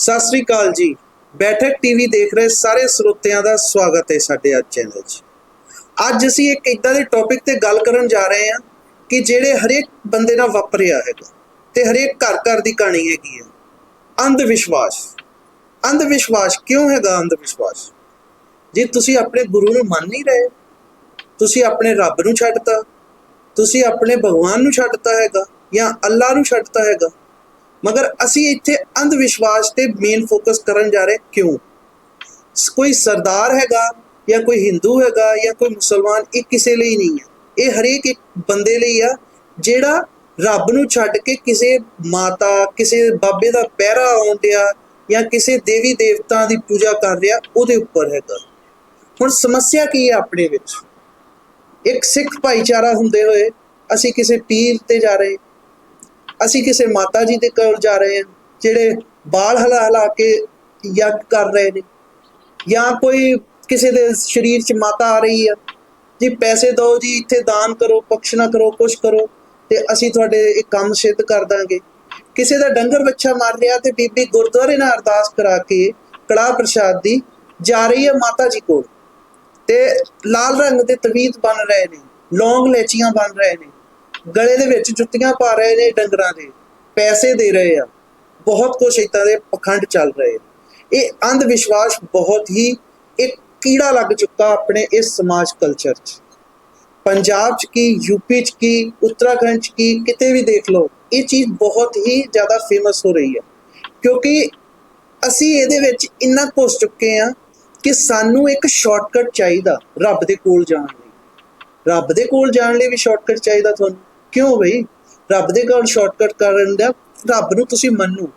ਸਤਿ ਸ੍ਰੀ ਅਕਾਲ ਜੀ। ਬੈਠਕ ਟੀਵੀ ਦੇਖ ਰਹੇ ਸਾਰੇ ਸਰੋਤਿਆਂ ਦਾ ਸਵਾਗਤ ਹੈ ਸਾਡੇ ਅੱਜ ਚੈਨਲ 'ਚ। ਅੱਜ ਅਸੀਂ ਇੱਕ ਇਦਾਂ ਦੇ ਟੌਪਿਕ ਤੇ ਗੱਲ ਕਰਨ ਜਾ ਰਹੇ ਹਾਂ ਕਿ ਜਿਹੜੇ ਹਰੇਕ ਬੰਦੇ ਨਾਲ ਵਾਪਰਿਆ ਹੈਗਾ ਤੇ ਹਰੇਕ ਘਰ ਘਰ ਦੀ ਕਹਾਣੀ ਹੈਗੀ ਹੈ ਅੰਧ ਵਿਸ਼ਵਾਸ ਅੰਧ ਵਿਸ਼ਵਾਸ ਕਿਉਂ ਹੈਗਾ ਅੰਧ ਵਿਸ਼ਵਾਸ ਜੇ ਤੁਸੀਂ ਆਪਣੇ ਗੁਰੂ ਨੂੰ ਮੰਨ ਨਹੀਂ ਰਹੇ, ਤੁਸੀਂ ਆਪਣੇ ਰੱਬ ਨੂੰ ਛੱਡਤਾ, ਤੁਸੀਂ ਆਪਣੇ ਭਗਵਾਨ ਨੂੰ ਛੱਡਤਾ ਹੈਗਾ ਜਾਂ ਅੱਲਾ ਨੂੰ ਛੱਡਤਾ ਹੈਗਾ ਮਗਰ ਅਸੀਂ ਇੱਥੇ ਅੰਧ ਵਿਸ਼ਵਾਸ ਤੇ ਮੇਨ ਫੋਕਸ ਕਰਨ ਜਾ ਰਹੇ ਕਿਉਂ? ਕੋਈ ਸਰਦਾਰ ਹੈਗਾ ਜਾਂ ਕੋਈ ਹਿੰਦੂ ਹੈਗਾ ਜਾਂ ਕੋਈ ਮੁਸਲਮਾਨ, ਇਹ ਕਿਸੇ ਲਈ ਨਹੀਂ ਹੈ। ਇਹ ਹਰੇਕ ਇੱਕ ਬੰਦੇ ਲਈ ਆ, ਜਿਹੜਾ ਰੱਬ ਨੂੰ ਛੱਡ ਕੇ ਕਿਸੇ ਮਾਤਾ, ਕਿਸੇ ਬਾਬੇ ਦਾ ਪਹਿਰਾ ਆਉਣ ਡਿਆ ਜਾਂ ਕਿਸੇ ਦੇਵੀ ਦੇਵਤਾ ਦੀ ਪੂਜਾ ਕਰ ਰਿਹਾ, ਉਹਦੇ ਉੱਪਰ ਹੈਗਾ। ਹੁਣ ਸਮੱਸਿਆ ਕੀ ਹੈ ਆਪਣੇ ਵਿੱਚ? ਇੱਕ ਸਿੱਖ ਭਾਈਚਾਰਾ ਹੁੰਦੇ ਹੋਏ ਅਸੀਂ ਕਿਸੇ ਪੀਰ ਤੇ ਜਾ ਰਹੇ ਅਸੀਂ ਕਿਸੇ ਮਾਤਾ ਜੀ ਦੇ ਕੋਲ ਜਾ ਰਹੇ ਹਾਂ, ਜਿਹੜੇ ਬਾਲ ਹਲਾ ਹਲਾ ਕੇ ਯੱਗ ਕਰ ਰਹੇ ਨੇ, ਜਾਂ ਕੋਈ ਕਿਸੇ ਦੇ ਸਰੀਰ 'ਚ ਮਾਤਾ ਆ ਰਹੀ ਆ, ਜੀ ਪੈਸੇ ਦਿਓ ਜੀ, ਇੱਥੇ ਦਾਨ ਕਰੋ ਬਖਸ਼ਣਾ ਕਰੋ, ਕੁਛ ਕਰੋ, ਤੇ ਅਸੀਂ ਤੁਹਾਡੇ ਇਹ ਕੰਮ ਸਿੱਧ ਕਰ ਦਾਂਗੇ। ਕਿਸੇ ਦਾ ਡੰਗਰ ਬੱਚਾ ਮਾਰ ਲਿਆ ਤੇ ਬੀਬੀ ਗੁਰਦੁਆਰੇ ਨਾਲ ਅਰਦਾਸ ਕਰਾ ਕੇ ਕੜਾ ਪ੍ਰਸ਼ਾਦ ਦੀ ਜਾ ਰਹੀ ਹੈ ਮਾਤਾ ਜੀ ਕੋਲ, ਤੇ ਲਾਲ ਰੰਗ ਦੇ ਤਵੀਤ ਬਣ ਰਹੇ ਨੇ, ਲੌਂਗ ਲੈਚੀਆਂ ਬਣ ਰਹੇ ਨੇ। ਗਲੇ ਦੇ ਵਿੱਚ ਜੁੱਤੀਆਂ ਪਾ ਰਹੇ ਨੇ ਡੰਗਰਾਂ ਦੇ, ਪੈਸੇ ਦੇ ਰਹੇ ਆ। ਬਹੁਤ ਕੁਛ ਏਦਾਂ ਦੇ ਪਖੰਡ ਚੱਲ ਰਹੇ ਇਹ ਅੰਧ ਵਿਸ਼ਵਾਸ ਬਹੁਤ ਹੀ, ਇੱਕ ਕੀੜਾ ਲੱਗ ਚੁੱਕਾ ਆਪਣੇ ਇਸ ਸਮਾਜ ਕਲਚਰ 'ਚ। ਪੰਜਾਬ 'ਚ ਕੀ ਯੂਪੀ 'ਚ ਕੀ, ਉੱਤਰਾਖੰਡ 'ਚ ਕੀ, ਕਿਤੇ ਵੀ ਦੇਖ ਲਓ, ਇਹ ਚੀਜ਼ ਬਹੁਤ ਹੀ ਜ਼ਿਆਦਾ ਫੇਮਸ ਹੋ ਰਹੀ ਹੈ। ਕਿਉਂਕਿ ਅਸੀਂ ਇਹਦੇ ਵਿੱਚ ਇੰਨਾ ਘੁਸ ਚੁੱਕੇ ਆ ਕਿ ਸਾਨੂੰ ਇੱਕ ਸ਼ਾਰਟਕਟ ਚਾਹੀਦਾ, ਰੱਬ ਦੇ ਕੋਲ ਜਾਣ ਲਈ। ਰੱਬ ਦੇ ਕੋਲ ਜਾਣ ਲਈ ਵੀ ਸ਼ਾਰਟਕਟ ਚਾਹੀਦਾ ਤੁਹਾਨੂੰ। ਕਿਉਂ ਬਈ? ਰੱਬ ਦੇ ਕੋਲ ਸ਼ਾਰਟਕਟ ਕਰਨ ਦਾ ਰੱਬ ਨੂੰ ਤੁਸੀਂ ਮੰਨੋ।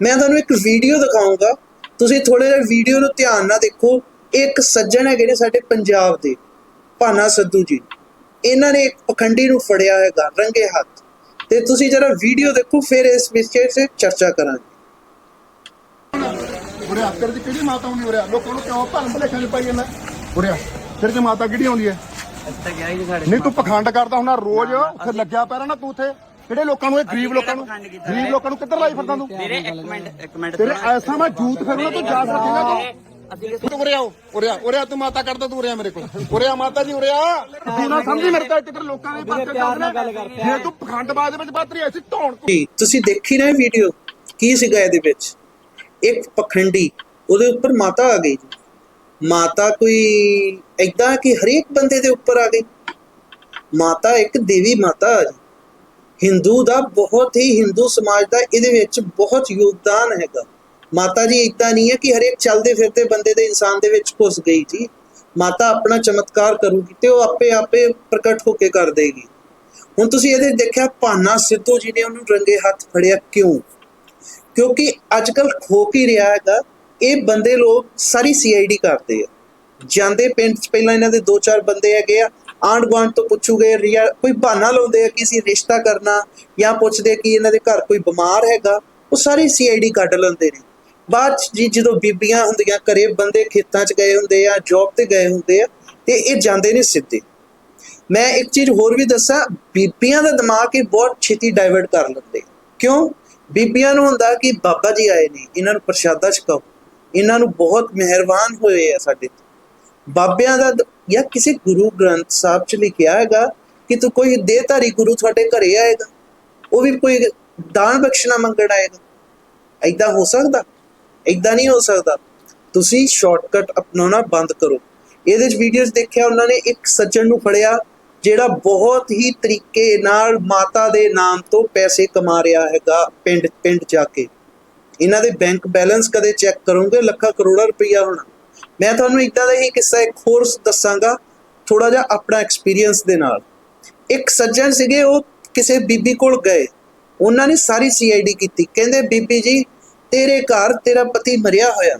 ਮੈਂ ਤੁਹਾਨੂੰ ਇੱਕ ਵੀਡੀਓ ਦਿਖਾਉਂਗਾ ਤੁਸੀਂ ਥੋੜੇ ਜਿਹਾ ਵੀਡੀਓ ਨੂੰ ਧਿਆਨ ਨਾਲ ਦੇਖੋ। ਇੱਕ ਸੱਜਣ ਹੈਗੇ ਨੇ ਸਾਡੇ ਪੰਜਾਬ ਦੇ, ਭਾਨਾ ਸੱਧੂ ਜੀ। ਇਹਨਾਂ ਨੇ ਇੱਕ ਪਖੰਡੀ ਨੂੰ ਫੜਿਆ ਹੈਗਾ, ਰੰਗੇ ਹੱਥ। ਤੇ ਤੁਸੀਂ ਜਰਾ ਵੀਡੀਓ ਦੇਖੋ, ਫਿਰ ਇਸ ਵਿਸ਼ੇ 'ਤੇ ਚਰਚਾ ਕਰਾਂਗੇ। ਉਰੇ ਤੇਰੇ ਦੀ ਕਿਹੜੀ ਮਾਤਾ ਹੁੰਦੀ ਉਰੇ ਲੋਕਾਂ ਨੂੰ ਕਿਉਂ ਭਰਮ ਭਲੇਖਾਂ ਚ ਪਾਈ ਜਾਂਦਾ? ਉਰੇ ਤੇਰੇ ਚ ਮਾਤਾ ਕਿਹੜੀ ਆਉਂਦੀ ਹੈ? ਇੱਥੇ ਗਿਆ ਹੀ ਸਾਡੇ ਨਹੀਂ ਤੂੰ ਪਖੰਡ ਕਰਦਾ ਹੁੰਦਾ ਰੋਜ਼ ਉੱਥੇ ਲੱਗਿਆ ਪਿਆ ਰਹਿਣਾ ਤੂੰ ਉੱਥੇ। ਕਿਹੜੇ ਲੋਕਾਂ ਨੂੰ ਇਹ ਗਰੀਬ ਲੋਕਾਂ ਨੂੰ ਗਰੀਬ ਲੋਕਾਂ ਨੂੰ ਕਿੱਧਰ ਲਾਈ ਫਿਰਦਾ ਤੂੰ? ਵੀਰੇ ਇੱਕ ਮਿੰਟ ਇੱਕ ਮਿੰਟ ਤੇਰੇ ਐਸਾ ਮੈਂ ਜੂਤ ਫਿਰੂੰਗਾ ਤੂੰ ਜਾ ਸਕੇਗਾ ਅਸੀਂ ਤੂੰ ਤੂੰ ਉਰੇ ਆਓ ਉਰੇ ਆ ਉਰੇ ਆ ਤੂੰ ਮਾਤਾ ਕਰਦਾ ਤੂੰ ਉਰੇ ਆ ਮੇਰੇ ਕੋਲ। ਉਰੇ ਆ ਮਾਤਾ ਜੀ ਉਰੇ ਆ। ਤੂੰ ਨਾ ਸਮਝੀ ਮੇਰੇ ਤਾਂ ਇੱਥੇ ਲੋਕਾਂ ਦੇ ਪਾਸੇ ਕਰਦੇ। ਜੇ ਤੂੰ ਪਖੰਡਬਾਜ਼ ਦੇ ਵਿੱਚ ਬਾਤ ਰਹੀ ਐਸੀ ਧੌਣ ਜੀ ਤੁਸੀਂ ਦੇਖੀ ਨਾ ਵੀਡੀਓ ਕੀ ਸੀਗਾ ਇਹਦੇ ਵਿੱਚ? ਇੱਕ ਪਖੰਡੀ ਉਹਦੇ ਉੱਪਰ ਮਾਤਾ ਆ ਗਈ ਜੀ। ਮਾਤਾ ਕੋਈ ਏਦਾਂ ਕਿ ਹਰੇਕ ਬੰਦੇ ਦੇ ਉੱਪਰ ਆ ਗਈ। ਮਾਤਾ ਇੱਕ ਦੇਵੀ ਮਾਤਾ ਆ ਜੀ। ਹਿੰਦੂ ਦਾ ਬਹੁਤ ਹੀ ਹਿੰਦੂ ਸਮਾਜ ਦਾ ਇਹਦੇ ਵਿੱਚ ਬਹੁਤ ਯੋਗਦਾਨ ਹੈਗਾ। ਮਾਤਾ ਜੀ ਏਦਾਂ ਨਹੀਂ ਹੈ ਕਿ ਹਰੇਕ ਚੱਲਦੇ ਫਿਰਦੇ ਬੰਦੇ ਦੇ ਇਨਸਾਨ ਦੇ ਵਿੱਚ ਘੁਸ ਗਈ ਜੀ। ਮਾਤਾ ਆਪਣਾ ਚਮਤਕਾਰ ਕਰੂਗੀ ਤੇ ਉਹ ਆਪੇ ਆਪੇ ਪ੍ਰਗਟ ਹੋ ਕੇ ਕਰ ਦੇਗੀ। ਹੁਣ ਤੁਸੀਂ ਇਹਦੇ ਦੇਖਿਆ ਭਾਨਾ ਸਿੱਧੂ ਜੀ ਨੇ ਉਹਨੂੰ ਰੰਗੇ ਹੱਥ ਫੜਿਆ ਕਿਉਂ? ਕਿਉਂਕਿ ਅੱਜ ਕੱਲ ਖੋ ਕੀ ਰਿਹਾ ਹੈਗਾ। ਇਹ ਬੰਦੇ ਲੋਕ ਸਾਰੀ ਸੀਆਈਡੀ ਕਰਦੇ ਆ। ਜਾਂਦੇ ਪਿੰਡ ਚ ਪਹਿਲਾਂ ਇਹਨਾਂ ਦੇ ਦੋ ਚਾਰ ਬੰਦੇ ਹੈਗੇ ਆ, ਆਂਢ ਗੁਆਂਢ ਤੋਂ ਪੁੱਛੂਗੇ, ਰਿਆ, ਕੋਈ ਬਹਾਨਾ ਲਾਉਂਦੇ ਆ ਕਿ ਅਸੀਂ ਰਿਸ਼ਤਾ ਕਰਨਾ ਜਾਂ ਪੁੱਛਦੇ ਕਿ ਇਹਨਾਂ ਦੇ ਘਰ ਕੋਈ ਬਿਮਾਰ ਹੈਗਾ, ਉਹ ਸਾਰੀ ਸੀਆਈਡੀ ਕੱਢ ਲੈਂਦੇ ਨੇ। ਬਾਅਦ 'ਚ ਜੀ ਜਦੋਂ ਬੀਬੀਆਂ ਹੁੰਦੀਆਂ, ਘਰੇ ਬੰਦੇ ਖੇਤਾਂ 'ਚ ਗਏ ਹੁੰਦੇ ਆ ਜੌਬ ਤੇ ਗਏ ਹੁੰਦੇ ਆ, ਤੇ ਇਹ ਜਾਂਦੇ ਨੇ ਸਿੱਧੇ। ਮੈਂ ਇੱਕ ਚੀਜ਼ ਹੋਰ ਵੀ ਦੱਸਾਂ, ਬੀਬੀਆਂ ਦਾ ਦਿਮਾਗ ਇਹ ਬਹੁਤ ਛੇਤੀ ਡਾਇਵਰਟ ਕਰ ਲੈਂਦੇ। ਕਿਉਂ? ਬੀਬੀਆਂ ਨੂੰ ਹੁੰਦਾ ਕਿ ਬਾਬਾ ਜੀ ਆਏ ਨੇ, ਇਹਨਾਂ ਨੂੰ ਪ੍ਰਸ਼ਾਦਾ ਛਕਾਓ। ਇਹਨਾਂ ਨੂੰ ਬਹੁਤ ਮਿਹਰਬਾਨ ਹੋਏ ਆ ਸਾਡੇ ਤੇ। ਬਾਬਿਆਂ ਦਾ ਜਾਂ ਕਿਸੇ ਗੁਰੂ ਗ੍ਰੰਥ ਸਾਹਿਬ ਚ ਲਿਖਿਆ ਹੈਗਾ ਕਿ ਤੂੰ ਕੋਈ ਦੇਹਧਾਰੀ ਗੁਰੂ ਤੁਹਾਡੇ ਘਰੇ ਆਏਗਾ, ਉਹ ਵੀ ਕੋਈ ਦਾਨ ਬਖਸ਼ਣਾ ਮੰਗਣ ਆਏਗਾ। ਐਦਾਂ ਹੋ ਸਕਦਾ? ਐਦਾਂ ਨਹੀਂ ਹੋ ਸਕਦਾ। ਤੁਸੀਂ ਸ਼ਾਰਟਕਟ ਅਪਣਾਉਣਾ ਬੰਦ ਕਰੋ। ਇਹਦੇ ਵਿੱਚ ਵੀਡੀਓਜ਼ ਦੇਖਿਆ, ਉਹਨਾਂ ਨੇ ਇੱਕ ਸੱਜਣ ਨੂੰ ਫੜਿਆ, ਜਿਹੜਾ ਬਹੁਤ ਹੀ ਤਰੀਕੇ ਨਾਲ ਮਾਤਾ ਦੇ ਨਾਮ ਤੋਂ ਪੈਸੇ ਕਮਾ ਰਿਹਾ ਹੈਗਾ ਪਿੰਡ ਪਿੰਡ ਜਾ ਕੇ। ਇਹਨਾਂ ਦੇ ਬੈਂਕ ਬੈਲੈਂਸ ਕਦੇ ਚੈੱਕ ਕਰੋਗੇ? ਲੱਖਾਂ ਕਰੋੜਾਂ ਰੁਪਈਆ ਹੋਣਾ। ਮੈਂ ਤੁਹਾਨੂੰ ਇਦਾਂ ਦਾ ਹੀ ਕਿੱਸਾ, ਇੱਕ ਹੋਰ ਦੱਸਾਂਗਾ ਥੋੜਾ ਜਿਹਾ ਆਪਣਾ ਐਕਸਪੀਰੀਅੰਸ ਦੇ ਨਾਲ। ਇੱਕ ਸੱਜਣ ਸੀਗੇ, ਉਹ ਕਿਸੇ ਬੀਬੀ ਕੋਲ ਗਏ। ਉਹਨਾਂ ਨੇ ਸਾਰੀ ਸੀਆਈਡੀ ਕੀਤੀ। ਕਹਿੰਦੇ, ਬੀਬੀ ਜੀ, ਤੇਰੇ ਘਰ ਤੇਰਾ ਪਤੀ ਮਰਿਆ ਹੋਇਆ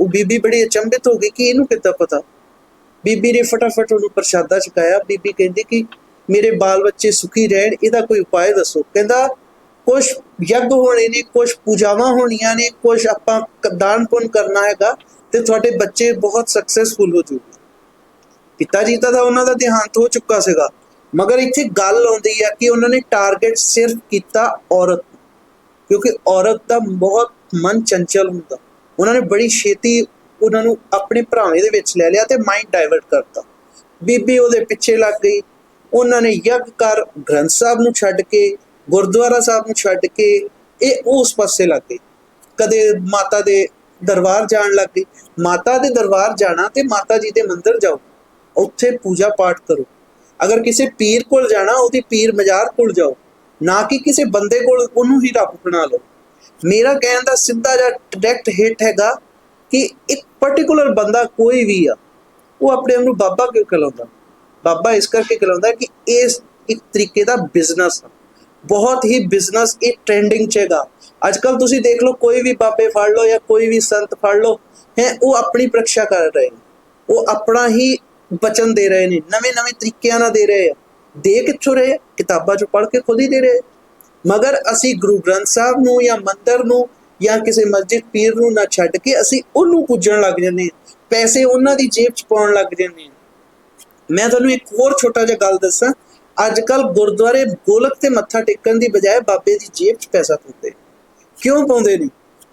ਉਹ ਬੀਬੀ ਬੜੀ ਅਚੰਭਿਤ ਹੋ ਗਈ ਕਿ ਇਹਨੂੰ ਕਿੱਦਾਂ ਪਤਾ? ਬੀਬੀ ਨੇ ਫਟਾਫਟ ਉਹਨੂੰ ਪ੍ਰਸ਼ਾਦਾ ਛਕਾਇਆ। ਬੀਬੀ ਕਹਿੰਦੀ ਕਿ ਮੇਰੇ ਬਾਲ ਬੱਚੇ ਸੁਖੀ ਰਹਿਣ, ਇਹਦਾ ਕੋਈ ਉਪਾਅ ਦੱਸੋ। ਕਹਿੰਦਾ ਕੁਝ ਯੱਗ ਹੋਣੇ ਨੇ ਕੁਝ ਪੂਜਾਵਾਂ ਹੋਣੀਆਂ ਨੇ ਕੁਝ ਆਪਾਂ ਦਾਨ ਪੁੰਨ ਕਰਨਾ ਹੈਗਾ ਤੇ ਤੁਹਾਡੇ ਬੱਚੇ ਬਹੁਤ ਸਕਸੈਸਫੁਲ ਹੋ ਜੂਗੇ ਪਿਤਾ ਜੀ ਦਾ ਤਾਂ ਉਹਨਾਂ ਦਾ ਦੇਹਾਂਤ ਹੋ ਚੁੱਕਾ ਸੀਗਾ, ਮਗਰ ਇੱਥੇ ਗੱਲ ਆਉਂਦੀ ਆ ਕਿ ਉਹਨਾਂ ਨੇ ਟਾਰਗੇਟ ਸਿਰਫ ਕੀਤਾ ਔਰਤ ਕਿਉਂਕਿ ਔਰਤ ਦਾ ਬਹੁਤ ਮਨ ਚੰਚਲ ਹੁੰਦਾ। ਉਹਨਾਂ ਨੇ ਬੜੀ ਛੇਤੀ ਉਹਨਾਂ ਨੂੰ ਆਪਣੇ ਭਰਾਵੇਂ ਦੇ ਵਿੱਚ ਲੈ ਲਿਆ ਤੇ ਮਾਈਂਡ ਡਾਇਵਰਟ ਕਰਤਾ। ਬੀਬੀ ਉਹਦੇ ਪਿੱਛੇ ਲੱਗ ਗਈ, ਉਹਨਾਂ ਨੇ ਯੱਗ ਕਰ, ਗ੍ਰੰਥ ਸਾਹਿਬ ਨੂੰ ਛੱਡ ਕੇ ਗੁਰਦੁਆਰਾ ਸਾਹਿਬ ਨੂੰ ਛੱਡ ਕੇ ਇਹ ਉਸ ਪਾਸੇ ਲੱਗ ਗਈ। ਕਦੇ ਮਾਤਾ ਦੇ ਦਰਬਾਰ ਜਾਣ ਲੱਗ ਗਈ। ਮਾਤਾ ਦੇ ਦਰਬਾਰ ਜਾਣਾ ਤੇ ਮਾਤਾ ਜੀ ਦੇ ਮੰਦਿਰ ਜਾਓ। ਉੱਥੇ ਪੂਜਾ ਪਾਠ ਕਰੋ। ਅਗਰ ਕਿਸੇ ਪੀਰ ਕੋਲ ਜਾਣਾ, ਉਹਦੀ ਪੀਰ ਮਜ਼ਾਰ ਕੋਲ ਜਾਓ। ਨਾ ਕਿ ਕਿਸੇ ਬੰਦੇ ਕੋਲ, ਉਹਨੂੰ ਹੀ ਰੱਬ ਬਣਾ ਲਓ। ਮੇਰਾ ਕਹਿਣ ਦਾ ਸਿੱਧਾ ਜਿਹਾ ਡਾਇਰੈਕਟ ਹਿੱਟ ਹੈਗਾ ਕਿ ਇੱਕ ਪਾਰਟਿਕੂਲਰ ਬੰਦਾ ਕੋਈ ਵੀ ਆ, ਉਹ ਆਪਣੇ ਆਪ ਨੂੰ ਬਾਬਾ ਕਿਉਂ ਕਹਾਉਂਦਾ ਬਾਬਾ ਇਸ ਕਰਕੇ ਕਹਾਉਂਦਾ ਕਿ ਇਸ ਇੱਕ ਤਰੀਕੇ ਦਾ ਬਿਜ਼ਨਸ ਆ। ਬਹੁਤ ਹੀ ਬਿਜ਼ਨਸ ਇਹ ਟ੍ਰੈਂਡਿੰਗ 'ਚ ਹੈਗਾ। ਅੱਜ ਕੱਲ ਤੁਸੀਂ ਦੇਖ ਲਓ, ਕੋਈ ਵੀ ਬਾਬੇ ਫੜ ਲਓ ਜਾਂ ਕੋਈ ਵੀ ਸੰਤ ਫੜ ਲਓ, ਹੈ, ਉਹ ਆਪਣੀ ਪ੍ਰੀਖਿਆ ਕਰ ਰਹੇ ਨੇ। ਉਹ ਆਪਣਾ ਹੀ ਬਚਨ ਦੇ ਰਹੇ ਨੇ ਨਵੇਂ ਨਵੇਂ ਤਰੀਕਿਆਂ ਨਾਲ ਦੇ ਰਹੇ ਆ। ਦੇ ਕਿੱਥੋਂ ਰਹੇ? ਕਿਤਾਬਾਂ 'ਚੋਂ ਪੜ੍ਹ ਕੇ ਖੁਦ ਹੀ ਦੇ ਰਹੇ ਮਗਰ ਅਸੀਂ ਗੁਰੂ ਗ੍ਰੰਥ ਸਾਹਿਬ ਨੂੰ ਜਾਂ ਮੰਦਰ ਨੂੰ ਜਾਂ ਕਿਸੇ ਮਸਜਿਦ ਪੀਰ ਨੂੰ ਨਾ ਛੱਡ ਕੇ ਅਸੀਂ ਉਹਨੂੰ ਪੂਜਣ ਲੱਗ ਜਾਂਦੇ ਹਾਂ ਪੈਸੇ ਉਹਨਾਂ ਦੀ ਜੇਬ 'ਚ ਪਾਉਣ ਲੱਗ ਜਾਂਦੇ ਹਾਂ ਮੈਂ ਤੁਹਾਨੂੰ ਇੱਕ ਹੋਰ ਛੋਟਾ ਜਿਹਾ ਗੱਲ ਦੱਸਾਂ। ਅੱਜ ਕੱਲ ਗੁਰਦੁਆਰੇ ਗੋਲਕ ਤੇ ਮੱਥਾ ਟੇਕਣ ਦੀ ਬਜਾਏ ਬਾਬੇ ਦੀ ਜੇਬ 'ਚ ਪੈਸਾ ਪਾਉਂਦੇ। ਕਿਉਂ ਪਾਉਂਦੇ ਨੇ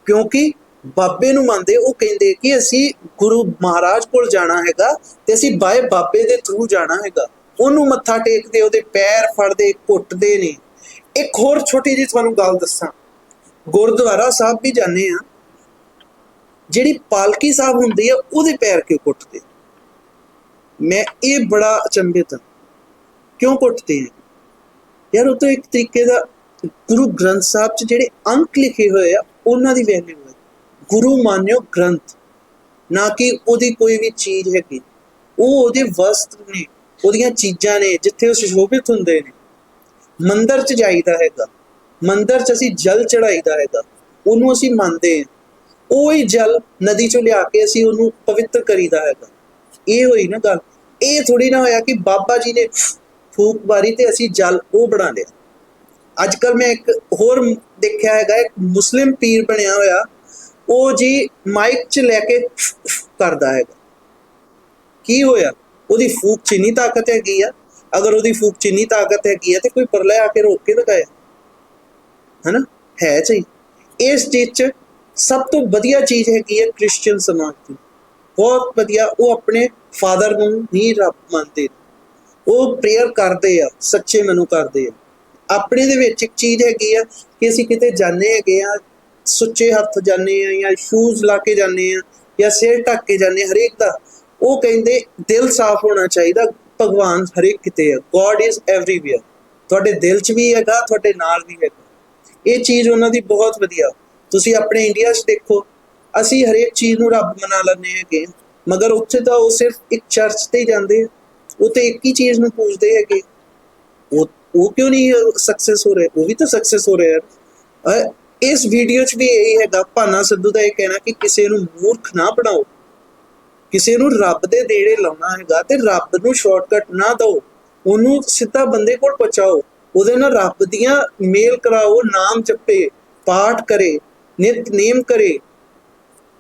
ਕਿਉਂਕਿ ਬਾਬੇ ਨੂੰ ਮੰਨਦੇ, ਉਹ ਕਹਿੰਦੇ ਕਿ ਅਸੀਂ ਗੁਰੂ ਮਹਾਰਾਜ ਕੋਲ ਜਾਣਾ ਹੈਗਾ ਤੇ ਅਸੀਂ ਬਾਏ ਬਾਬੇ ਦੇ ਥਰੂ ਜਾਣਾ ਹੈਗਾ। ਉਹਨੂੰ ਮੱਥਾ ਟੇਕਦੇ, ਉਹਦੇ ਪੈਰ ਫੜਦੇ, ਘੁੱਟਦੇ ਨੇ। ਇੱਕ ਹੋਰ ਛੋਟੀ ਜਿਹੀ ਤੁਹਾਨੂੰ ਗੱਲ ਦੱਸਾਂ। ਗੁਰਦੁਆਰਾ ਸਾਹਿਬ ਵੀ ਜਾਂਦੇ ਆ ਜਿਹੜੀ ਪਾਲਕੀ ਸਾਹਿਬ ਹੁੰਦੀ ਆ, ਉਹਦੇ ਪੈਰ ਕਿਉਂ ਕੁੱਟਦੇ ਮੈਂ ਇਹ ਬੜਾ ਅਚੰਭਿਤ ਹਾਂ। ਕਿਉਂ ਕੁੱਟਦੇ ਹੈ ਯਾਰ, ਉਹ ਤਾਂ ਇੱਕ ਤਰੀਕੇ ਦਾ ਗੁਰੂ ਗ੍ਰੰਥ ਸਾਹਿਬ 'ਚ ਜਿਹੜੇ ਅੰਕ ਲਿਖੇ ਹੋਏ ਆ, ਉਹਨਾਂ ਦੀ ਵੈਲਿਊ ਹੈ ਗੁਰੂ ਮਾਨਿਓ ਗ੍ਰੰਥ, ਨਾ ਕਿ ਉਹਦੀ ਕੋਈ ਵੀ ਚੀਜ਼ ਹੈਗੀ। ਉਹ ਉਹਦੇ ਵਸਤਰ ਨੇ, ਉਹਦੀਆਂ ਚੀਜ਼ਾਂ ਨੇ, ਜਿੱਥੇ ਉਹ ਸੁਸ਼ੋਭਿਤ ਹੁੰਦੇ ਨੇ। ਮੰਦਰ 'ਚ ਜਾਈਦਾ ਹੈਗਾ। ਮੰਦਰ 'ਚ ਅਸੀਂ ਜਲ ਚੜਾਈਦਾ ਹੈਗਾ। ਉਹਨੂੰ ਅਸੀਂ ਮੰਨਦੇ ਹਾਂ ਉਹ ਹੀ ਜਲ ਨਦੀ 'ਚੋਂ ਲਿਆ ਕੇ ਅਸੀਂ ਉਹਨੂੰ ਪਵਿੱਤਰ ਕਰੀਦਾ ਹੈਗਾ। ਇਹ ਹੋਈ ਨਾ ਗੱਲ। ਇਹ ਥੋੜੀ ਨਾ ਹੋਇਆ ਕਿ ਬਾਬਾ ਜੀ ਨੇ ਫੂਕ ਮਾਰੀ ਤੇ ਅਸੀਂ ਜਲ ਉਹ ਬਣਾ ਲਿਆ ਅੱਜ ਕੱਲ ਮੈਂ ਇੱਕ ਹੋਰ ਦੇਖਿਆ ਹੈਗਾ, ਇੱਕ ਮੁਸਲਿਮ ਪੀਰ ਬਣਿਆ ਹੋਇਆ, ਉਹ ਜੀ ਮਾਈਕ 'ਚ ਲੈ ਕੇ ਕਰਦਾ ਹੈਗਾ। ਕੀ ਹੋਇਆ? ਉਹਦੀ ਫੂਕ 'ਚ ਇੰਨੀ ਤਾਕਤ ਹੈਗੀ ਆ, ਅਗਰ ਉਹਦੀ ਫੂਕ 'ਚ ਇੰਨੀ ਤਾਕਤ ਹੈਗੀ ਆ ਤੇ ਕੋਈ ਪਰਲੇ ਆ ਕੇ ਰੋਕ ਕੇ ਲਗਾਇਆ ਹਨਾ? ਹੈ ਚਾਹੀ ਇਸ ਚੀਜ਼ 'ਚ ਸਭ ਤੋਂ ਵਧੀਆ ਚੀਜ਼ ਹੈਗੀ ਹੈ ਕ੍ਰਿਸਚੀਅਨ ਸਮਾਜ ਦੀ। ਬਹੁਤ ਵਧੀਆ, ਉਹ ਆਪਣੇ ਫਾਦਰ ਨੂੰ ਹੀ ਰੱਬ ਮੰਨਦੇ ਉਹ ਪ੍ਰੇਅਰ ਕਰਦੇ ਆ ਸੱਚੇ ਮਨੋਂ ਕਰਦੇ ਆ। ਆਪਣੇ ਦੇ ਵਿੱਚ ਇੱਕ ਚੀਜ਼ ਹੈਗੀ ਆ ਕਿ ਅਸੀਂ ਕਿਤੇ ਜਾਂਦੇ ਹੈਗੇ ਆ ਸੁੱਚੇ ਹੱਥ ਜਾਂਦੇ ਆ ਜਾਂ ਸ਼ੂਜ਼ ਲਾ ਕੇ ਜਾਂਦੇ ਆ ਜਾਂ ਸਿਰ ਢੱਕ ਕੇ ਜਾਂਦੇ ਆ, ਹਰੇਕ ਦਾ। ਉਹ ਕਹਿੰਦੇ ਦਿਲ ਸਾਫ਼ ਹੋਣਾ ਚਾਹੀਦਾ ਭਗਵਾਨ ਹਰੇਕ ਕਿਤੇ ਆ। ਗੋਡ ਇਜ਼ ਐਵਰੀਵੇਅਰ ਤੁਹਾਡੇ ਦਿਲ 'ਚ ਵੀ ਹੈਗਾ ਤੁਹਾਡੇ ਨਾਲ ਵੀ ਹੈਗਾ। ਇਹ ਚੀਜ਼ ਉਹਨਾਂ ਦੀ ਬਹੁਤ ਵਧੀਆ। ਤੁਸੀਂ ਆਪਣੇ ਇੰਡੀਆ 'ਚ ਦੇਖੋ ਅਸੀਂ ਹਰੇਕ ਚੀਜ਼ ਨੂੰ ਰੱਬ ਮਨਾ ਲੈਂਦੇ ਹੈਗੇ ਮਗਰ ਉੱਥੇ ਤਾਂ ਉਹ ਸਿਰਫ ਇੱਕ ਚਰਚ ਤੇ ਹੀ ਜਾਂਦੇ ਆ। ਉਹ ਤੇ ਇੱਕ ਹੀ ਚੀਜ਼ ਨੂੰ ਪੂਜਦੇ ਹੈਗੇ। ਉਹ ਉਹ ਕਿਉਂ ਨਹੀਂ ਸਕਸੈਸ ਹੋ ਰਹੇ? ਉਹ ਵੀ ਤਾਂ ਸਕਸੈਸ ਹੋ ਰਹੇ ਯਾਰ। ਇਸ ਵੀਡੀਓ 'ਚ ਵੀ ਇਹੀ ਹੈਗਾ। ਭਾਨਾ ਸਿੱਧੂ ਦਾ ਇਹ ਕਹਿਣਾ ਕਿ ਕਿਸੇ ਨੂੰ ਮੂਰਖ ਨਾ ਬਣਾਓ। ਕਿਸੇ ਨੂੰ ਰੱਬ ਦੇ ਦੇੜੇ ਲਾਉਣਾ ਹੈਗਾ ਤੇ ਰੱਬ ਨੂੰ ਸ਼ਾਰਟਕਟ ਨਾ ਦਿਓ। ਉਹਨੂੰ ਸਿੱਧਾ ਬੰਦੇ ਕੋਲ ਪਹੁੰਚਾਓ। ਉਹਦੇ ਨਾਲ ਰੱਬ ਦੀਆਂ ਮੇਲ ਕਰਾਓ, ਨਾਮ ਜਪੇ, ਪਾਠ ਕਰੇ, ਨਿਤ ਨੇਮ ਕਰੇ।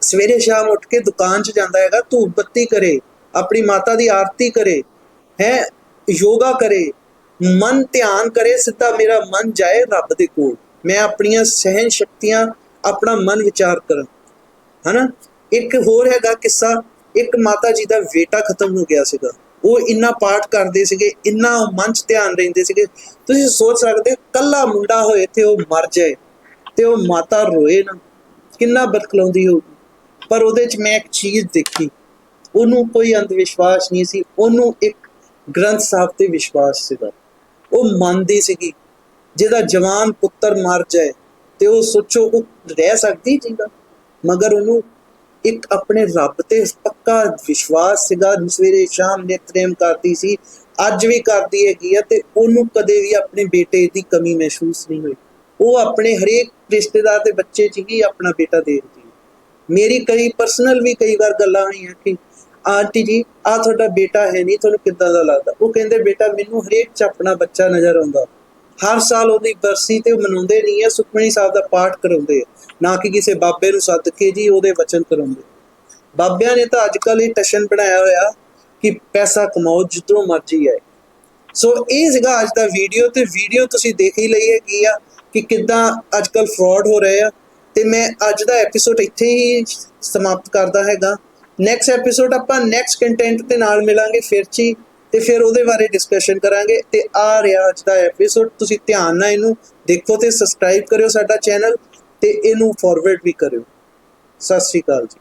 ਸਵੇਰੇ ਸ਼ਾਮ ਉੱਠ ਕੇ ਦੁਕਾਨ 'ਚ ਜਾਂਦਾ ਹੈਗਾ, ਧੂਪ ਬੱਤੀ ਕਰੇ, ਆਪਣੀ ਮਾਤਾ ਦੀ ਆਰਤੀ ਕਰੇ। ਹੈ ਯੋਗਾ ਕਰੇ ਮਨ ਧਿਆਨ ਕਰੇ ਸਿੱਧਾ ਮੇਰਾ ਮਨ ਜਾਏ ਰੱਬ ਦੇ ਕੋਲ। ਮੈਂ ਆਪਣੀਆਂ ਸਹਿਨ ਸ਼ਕਤੀਆਂ ਆਪਣਾ ਮਨ ਵਿਚਾਰ ਕਰਾਂ। ਹਨਾ? ਇੱਕ ਹੋਰ ਹੈਗਾ ਕਿੱਸਾ ਇੱਕ ਮਾਤਾ ਜੀ ਦਾ ਬੇਟਾ ਖਤਮ ਹੋ ਗਿਆ ਸੀਗਾ। ਉਹ ਇੰਨਾ ਪਾਠ ਕਰਦੇ ਸੀਗੇ ਇੰਨਾ ਮਨ 'ਚ ਧਿਆਨ ਰਹਿੰਦੇ ਸੀਗੇ। ਤੁਸੀਂ ਸੋਚ ਸਕਦੇ ਹੋ, ਕੱਲਾ ਮੁੰਡਾ ਹੋਏ ਤੇ ਉਹ ਮਰ ਜਾਏ ਤੇ ਉਹ ਮਾਤਾ ਰੋਏ ਨਾ। ਕਿੰਨਾ ਬਰਕਲਾਉਂਦੀ ਹੋਊਗੀ। ਪਰ ਉਹਦੇ 'ਚ ਮੈਂ ਇੱਕ ਚੀਜ਼ ਦੇਖੀ। ਉਹਨੂੰ ਕੋਈ ਅੰਧ ਵਿਸ਼ਵਾਸ ਨਹੀਂ ਸੀ ਉਹਨੂੰ ਇੱਕ ਗ੍ਰੰਥ ਸਾਹਿਬ ਤੇ ਵਿਸ਼ਵਾਸ ਸੀਗਾ। ਉਹ ਮੰਨਦੀ ਸੀਗੀ, ਜਿਹਦਾ ਜਵਾਨ ਪੁੱਤਰ ਮਰ ਜਾਏ ਤੇ ਉਹ ਸੋਚੋ ਉਹ ਰਹਿ ਸਕਦੀ ਜੀਗਾ ਮਗਰ ਉਹਨੂੰ ਇੱਕ ਆਪਣੇ ਰੱਬ ਤੇ ਪੱਕਾ ਵਿਸ਼ਵਾਸ ਸੀਗਾ। ਸਵੇਰੇ ਸ਼ਾਮ ਨਿਤਨੇਮ ਕਰਦੀ ਸੀ, ਅੱਜ ਵੀ ਕਰਦੀ ਹੈਗੀ ਆ ਤੇ ਉਹਨੂੰ ਕਦੇ ਵੀ ਆਪਣੇ ਬੇਟੇ ਦੀ ਕਮੀ ਮਹਿਸੂਸ ਨਹੀਂ ਹੋਈ। ਉਹ ਆਪਣੇ ਹਰੇਕ ਰਿਸ਼ਤੇਦਾਰ ਦੇ ਬੱਚੇ 'ਚ ਹੀ ਆਪਣਾ ਬੇਟਾ ਦੇਖਦੀ ਹੈ। ਮੇਰੀ ਕਈ ਪਰਸਨਲ ਵੀ ਕਈ ਵਾਰ ਗੱਲਾਂ ਹੋਈਆਂ ਕਿ ਆਂਟੀ ਜੀ ਆ ਤੁਹਾਡਾ ਬੇਟਾ ਹੈ ਨਹੀਂ, ਤੁਹਾਨੂੰ ਕਿੱਦਾਂ ਦਾ ਲੱਗਦਾ? ਉਹ ਕਹਿੰਦੇ, ਬੇਟਾ, ਮੈਨੂੰ ਹਰੇਕ 'ਚ ਆਪਣਾ ਬੱਚਾ ਨਜ਼ਰ ਆਉਂਦਾ। ਹਰ ਸਾਲ ਉਹਦੀ ਬਰਸੀ ਤੇ ਮਨਾਉਂਦੇ ਨਹੀਂ ਆ, ਸੁਖਮਨੀ ਸਾਹਿਬ ਦਾ ਪਾਠ ਕਰਾਉਂਦੇ ਨਾ ਕਿ ਕਿਸੇ ਬਾਬੇ ਨੂੰ ਸੱਦ ਕੇ ਜੀ ਉਹਦੇ ਵਚਨ ਕਰਾਉਂਦੇ। ਬਾਬਿਆਂ ਨੇ ਤਾਂ ਅੱਜ ਕੱਲ ਇਹ ਟਸ਼ਨ ਬਣਾਇਆ ਹੋਇਆ ਕਿ ਪੈਸਾ ਕਮਾਓ ਜਿੱਦੋਂ ਮਰਜ਼ੀ ਆਏ। ਸੋ ਇਹ ਸੀਗਾ ਅੱਜ ਦਾ ਵੀਡੀਓ ਤੇ ਵੀਡੀਓ ਤੁਸੀਂ ਦੇਖ ਹੀ ਲਈ ਹੈਗੀ ਆ ਕਿ ਕਿੱਦਾਂ ਅੱਜ ਅੱਜਕੱਲ ਫਰਾਡ ਹੋ ਰਹੇ ਆ। ਤੇ ਮੈਂ ਅੱਜ ਦਾ ਐਪੀਸੋਡ ਇੱਥੇ ਹੀ ਸਮਾਪਤ ਕਰਦਾ ਹੈਗਾ। ਨੈਕਸਟ ਐਪੀਸੋਡ ਆਪਾਂ ਨੈਕਸਟ ਕੰਟੈਂਟ ਦੇ ਨਾਲ ਮਿਲਾਂਗੇ ਫਿਰ ਚੀ ਤੇ ਫਿਰ ਉਹਦੇ ਬਾਰੇ ਡਿਸਕਸ਼ਨ ਕਰਾਂਗੇ ਤੇ ਆ ਰਿਹਾ ਅੱਜ ਦਾ ਐਪੀਸੋਡ ਤੁਸੀਂ ਧਿਆਨ ਨਾਲ ਇਹਨੂੰ ਦੇਖੋ ਤੇ ਸਬਸਕ੍ਰਾਈਬ ਕਰਿਓ ਸਾਡਾ ਚੈਨਲ ਤੇ ਇਹਨੂੰ ਫਾਰਵਰਡ ਵੀ ਕਰਿਓ। ਸਤਿ ਸ਼੍ਰੀ ਅਕਾਲ ਜੀ।